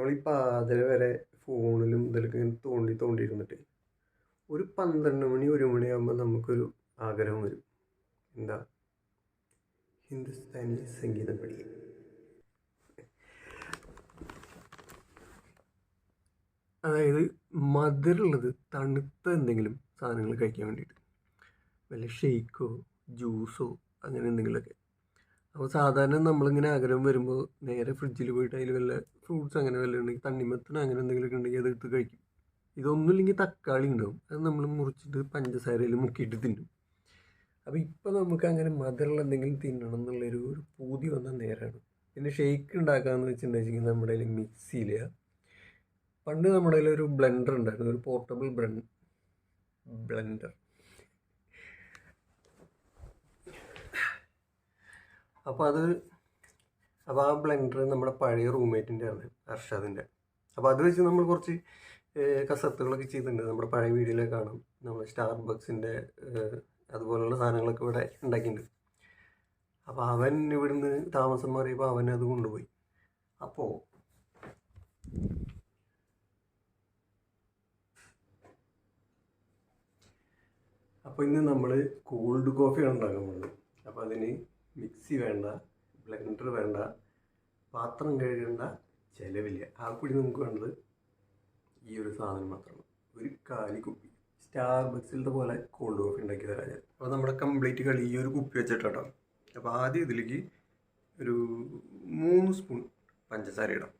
നമ്മൾ ഈ പാതിര വരെ ഫോണിലും ഇതിലൊക്കെ ഇങ്ങനെ തോണ്ടി തോണ്ടി ഇരുന്നിട്ട് ഒരു പന്ത്രണ്ട് മണി ഒരു മണിയാകുമ്പോൾ നമുക്കൊരു ആഗ്രഹം വരും. എന്താ? ഹിന്ദുസ്ഥാനി സംഗീതം പഠിക്കും അതായത് മധുരമുള്ളത് തണുത്ത എന്തെങ്കിലും സാധനങ്ങൾ കഴിക്കാൻ വേണ്ടിയിട്ട്. വല്ല ഷെയ്ക്കോ ജ്യൂസോ അങ്ങനെ എന്തെങ്കിലുമൊക്കെ. അപ്പോൾ സാധാരണ നമ്മളിങ്ങനെ ആഗ്രഹം വരുമ്പോൾ നേരെ ഫ്രിഡ്ജിൽ പോയിട്ട് അതിൽ വല്ല ഫ്രൂട്ട്സ് അങ്ങനെ വല്ല ഉണ്ടെങ്കിൽ തണ്ണിമത്തൻ അങ്ങനെ എന്തെങ്കിലുമൊക്കെ ഉണ്ടെങ്കിൽ അതെടുത്ത് കഴിക്കും. ഇതൊന്നുമില്ലെങ്കിൽ തക്കാളി ഉണ്ടാവും. അത് നമ്മൾ മുറിച്ചിട്ട് പഞ്ചസാരയിൽ മുക്കിയിട്ട് തിന്നും. അപ്പോൾ ഇപ്പോൾ നമുക്ക് അങ്ങനെ മധുരമുള്ള എന്തെങ്കിലും തിന്നണം എന്നുള്ളൊരു ഒരു പൂതി വന്ന നേരമാണ് പിന്നെ ഷേക്ക് ഉണ്ടാക്കാമെന്ന് വെച്ചിട്ടുണ്ടെങ്കിൽ നമ്മുടെ കയ്യിൽ മിക്സിയില്ല പണ്ട് നമ്മുടെ കയ്യിൽ ഒരു ബ്ലെൻഡർ ഉണ്ടായിരുന്നു. ഒരു പോർട്ടബിൾ ബ്ലെൻ ബ്ലെൻഡർ അപ്പോൾ അത് അപ്പോൾ ആ ബ്ലെൻഡർ നമ്മുടെ പഴയ റൂംമേറ്റിന്റെ ആണ് അർഷാദിന്റെ. അപ്പോൾ അത് വെച്ച് നമ്മൾ കുറച്ച് കസത്തുകളൊക്കെ ചെയ്തിട്ടുണ്ട്. നമ്മുടെ പഴയ വീഡിയോയിലൊക്കെ കാണും. നമ്മൾ സ്റ്റാർ ബക്സിന്റെ അതുപോലുള്ള സാധനങ്ങളൊക്കെ ഇവിടെ ഉണ്ടാക്കിയിട്ടുണ്ട്. അപ്പോൾ അവൻ ഇവിടുന്ന് താമസം മാറിയപ്പോൾ അവൻ അത് കൊണ്ടുപോയി. അപ്പോൾ അപ്പോൾ ഇന്ന് നമ്മൾ കോൾഡ് കോഫിയാണ് ഉണ്ടാക്കാൻ പോകുന്നത്. അപ്പോൾ അതിന് മിക്സി വേണ്ട ബ്ലെൻഡർ വേണ്ട പാത്രം കഴുകേണ്ട ചിലവില്ല. ആൾക്കൂടി കൂടി നമുക്ക് വേണ്ടത് ഈ ഒരു സാധനം മാത്രമാണ്. ഒരു കാലി കുപ്പി. സ്റ്റാർ ബക്സിലത്തെ പോലെ കോൾഡ് കോഫി ഉണ്ടാക്കി തരാം ഞാൻ. അപ്പോൾ നമ്മുടെ കംപ്ലീറ്റ് കളി ഈ ഒരു കുപ്പി വെച്ചിട്ടോ അപ്പോൾ ആദ്യം ഇതിലേക്ക് ഒരു മൂന്ന് സ്പൂൺ പഞ്ചസാര ഇടാം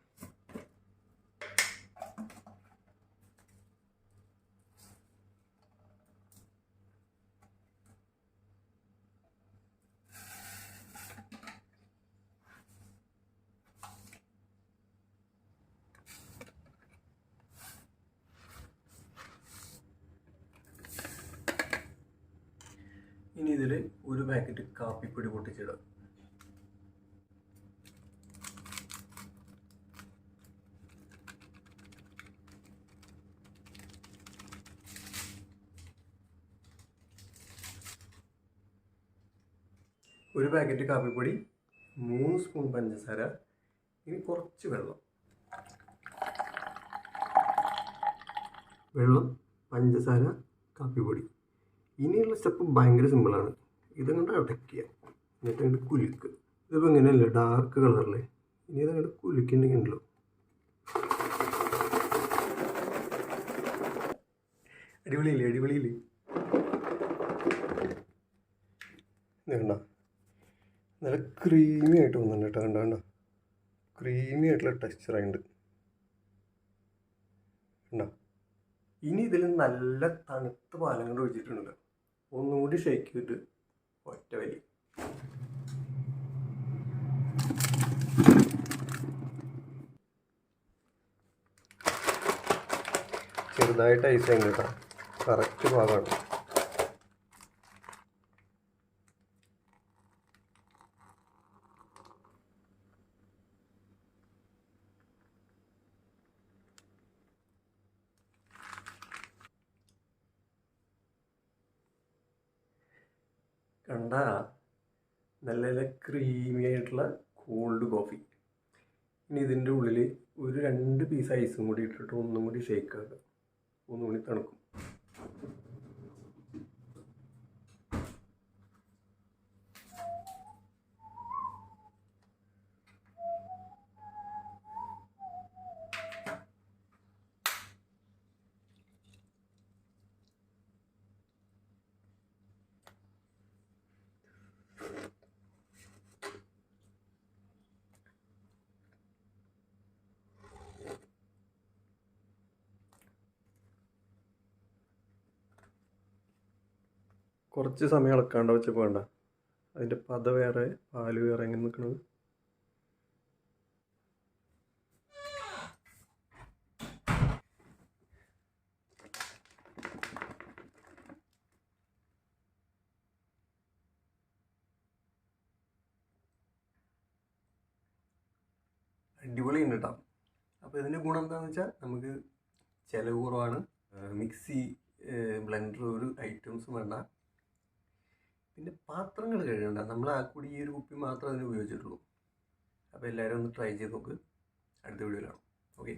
ഇനി ഇതിൽ ഒരു പാക്കറ്റ് കാപ്പിപ്പൊടി പൊട്ടിച്ചിടാം ഒരു പാക്കറ്റ് കാപ്പിപ്പൊടി മൂന്ന് സ്പൂൺ പഞ്ചസാര ഇനി കുറച്ച് വെള്ളം. വെള്ളം പഞ്ചസാര കാപ്പിപ്പൊടി. ഇനിയുള്ള സ്റ്റെപ്പ് ഭയങ്കര സിമ്പിളാണ്. ഇതങ്ങോട്ട് അടയ്ക്കുക. എന്നിട്ട് അങ്ങോട്ട് കുലുക്ക് ഇതിപ്പോൾ ഇങ്ങനെയല്ലേ ഡാർക്ക് കളറല്ലേ? ഇനി ഇതങ്ങോട്ട് കുലുക്കുന്നുണ്ടെങ്കിൽ ഉണ്ടല്ലോ അടിപൊളിയില്ലേ? അടിപൊളിയില്ലേ വേണ്ട നല്ല ക്രീമി ആയിട്ട് വന്നിട്ടുണ്ട് കേട്ടോ. കണ്ട? കണ്ട? ക്രീമി ആയിട്ടുള്ള ടെക്സ്ചറായിട്ടുണ്ട് കണ്ടോ? ഇനി ഇതിൽ നല്ല തണുത്ത പാലം കൊണ്ട് ഒഴിച്ചിട്ടുണ്ട് ഒന്നുകൂടി ഷേക്ക് ചെയ്തിട്ട് ഒറ്റ വലി. ചെറുതായിട്ട് ഐസ് കഴിഞ്ഞിട്ടാണ് കറക്റ്റ് ഭാഗമാണ്. കണ്ട നല്ല നല്ല ക്രീമി ആയിട്ടുള്ള കോൾഡ് കോഫി ഇനി ഇതിന്റെ ഉള്ളിൽ ഒരു രണ്ട് പീസ് ഐസും കൂടി ഇട്ടിട്ട് ഒന്നും കൂടി ഷേക്ക് ആക്കുക. ഒന്നും കൂടി തണുക്കും. കുറച്ച് സമയം ഇളക്കാണ്ട് വെച്ചപ്പോൾ വേണ്ട അതിന്റെ പത വേറെ പാൽ വേറെ എങ്ങനെ നിൽക്കണത് അടിപൊളിയുണ്ട് കേട്ടോ അപ്പോൾ ഇതിന്റെ ഗുണം എന്താണെന്ന് വെച്ചാൽ നമുക്ക് ചിലവ് കുറവാണ്. മിക്സി ബ്ലെൻഡർ ഒരു ഐറ്റംസും വേണ്ട. പിന്നെ പാത്രങ്ങൾ കഴുകണ്ട. നമ്മൾ ആ കൂടി ഈ ഒരു കുപ്പി മാത്രമേ അതിന് ഉപയോഗിച്ചിട്ടുള്ളൂ. അപ്പോൾ എല്ലാവരും ഒന്ന് ട്രൈ ചെയ്ത് നോക്ക്. അടുത്ത വീഡിയോയിലാണ് ഓക്കെ